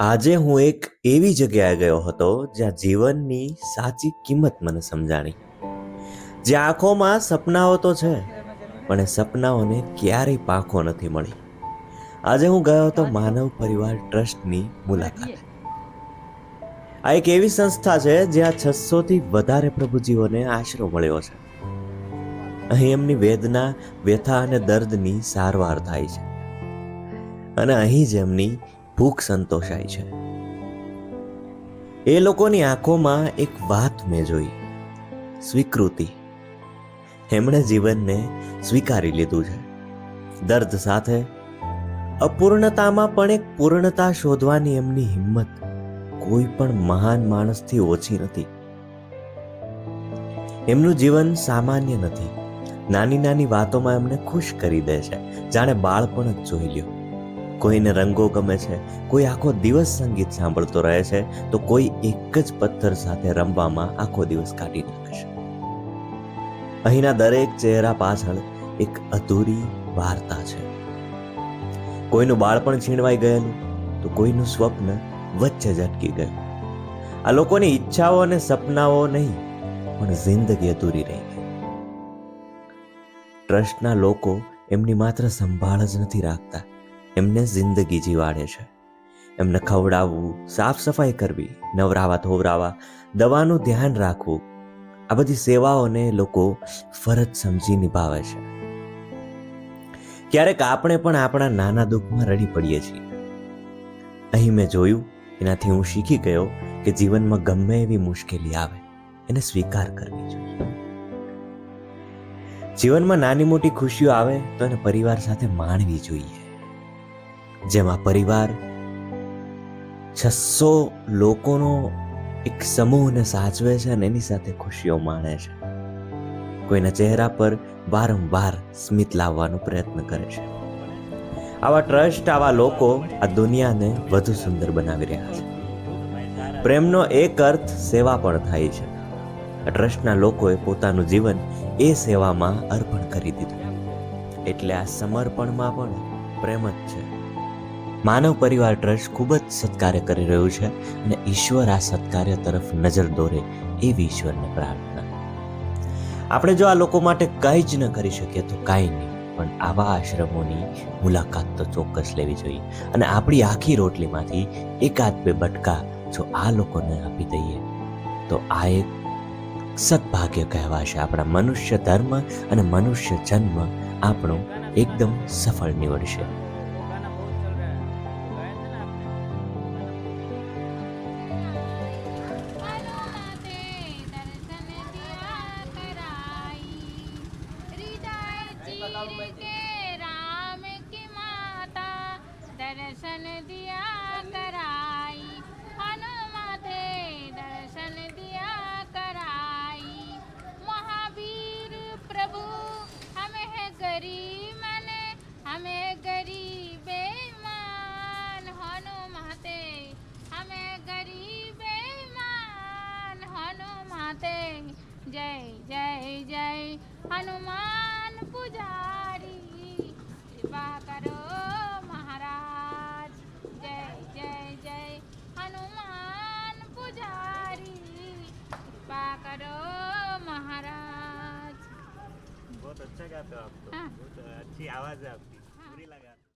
આજે હું એક એવી જગ્યાએ ગયો હતો જ્યાં જીવનની સાચી કિંમત મને સમજાણી. જે આંખોમાં સપનાઓ તો છે, પણ એ સપનાઓને ક્યારેય પાંખો નથી મળી. આજે હું ગયો હતો માનવ પરિવાર ટ્રસ્ટની મુલાકાત. આ એક એવી સંસ્થા છે જ્યાં છસોથી વધારે પ્રભુજીઓને આશરો મળ્યો છે. અહીં એમની વેદના, વ્યથા અને દર્દની સારવાર થાય છે. અને અહીં જ એમની ભૂખ સંતોષાય છે. એ લોકોની આંખોમાં એક વાત મેં જોઈ. સ્વીકૃતિ. એમણે જીવનને સ્વીકારી લીધું છે. દર્દ સાથે, અપૂર્ણતામાં પણ એક પૂર્ણતા શોધવાની એમની હિંમત કોઈ પણ મહાન માણસથી ઓછી નથી. એમનું જીવન સામાન્ય નથી. નાની નાની વાતોમાં એમને ખુશ કરી દે છે. જાણે બાળપણ જ જોઈ લ્યો. કોઈને રંગો ગમે છે, કોઈ આખો દિવસ સંગીત સાંભળતો રહે છે, તો કોઈ એક જ પથ્થર સાથે રમવામાં આખો દિવસ કાઢી નાખે છે. અહીંના દરેક ચહેરા પાછળ એક અધૂરી વાર્તા છે. કોઈનું બાળપણ છીણવાઈ ગયેલું, તો કોઈનું સ્વપ્ન વચ્ચે જ અટકી ગયું. આ લોકોની ઈચ્છાઓ અને સપનાઓ નહીં, પણ જિંદગી અધૂરી રહી ગઈ. ટ્રસ્ટના લોકો એમની માત્ર સંભાળ જ નથી રાખતા. એમને જિંદગી જીવાડે છે. એમને ખવડાવવું, સાફ સફાઈ કરવી, નવરાવા ધોવરાવા, દવાનું ધ્યાન રાખવું, આ બધી સેવાઓને લોકો ફરજ સમજી નિભાવે છે. ક્યારેક આપણે પણ આપણા નાના દુઃખમાં રડી પડીએ છીએ. અહીં મેં જોયું, એનાથી હું શીખી ગયો કે જીવનમાં ગમે એવી મુશ્કેલી આવે, એને સ્વીકાર કરવી જોઈએ. જીવનમાં નાની મોટી ખુશીઓ આવે તો એને પરિવાર સાથે માણવી જોઈએ. જેમ પરિવાર, છસો લોકોનો એક સમૂહને સાચવે છે અને એની સાથે ખુશીઓ માણે છે. કોઈના ચહેરા પર વારંવાર સ્મિત લાવવાનો પ્રયત્ન કરે છે. આવા ટ્રસ્ટ, આવા લોકો આ દુનિયાને વધુ સુંદર બનાવી રહ્યા છે. પ્રેમનો એક અર્થ સેવા પણ થાય છે. આ ટ્રસ્ટના લોકોએ પોતાનું જીવન એ સેવામાં અર્પણ કરી દીધું. એટલે આ સમર્પણમાં પણ પ્રેમ જ છે. માનવ પરિવાર ટ્રસ્ટ ખૂબ જ સત્કાર્ય કરી રહ્યું છે અને ઈશ્વર આ સત્કાર્ય તરફ નજર દોરે એવી ઈશ્વરને પ્રાર્થના. આપણે જો આ લોકો માટે કંઈ જ ન કરી શકીએ તો કાંઈ નહીં, પણ આવા આશ્રમોની મુલાકાત તો ચોક્કસ લેવી જોઈએ અને આપણી આખી રોટલીમાંથી એકાદ બે બટકા જો આ લોકોને આપી દઈએ, તો આ એક સદભાગ્ય કહેવાશે. આપણા મનુષ્ય ધર્મ અને મનુષ્ય જન્મ આપણો એકદમ સફળ નીવડશે. दर्शन दिया कराई। हनुमा थे दर्शन दिया कराई। महावीर प्रभु, हमें गरीब ने हमें गरीब मान हनुमा थे हमें गरीब मान हनुमा थे जय जय जय। हनुमान पुजारी, कृपा करो महाराज। अच्छा गाते आप तो। बहुत अच्छी आवाज है आपकी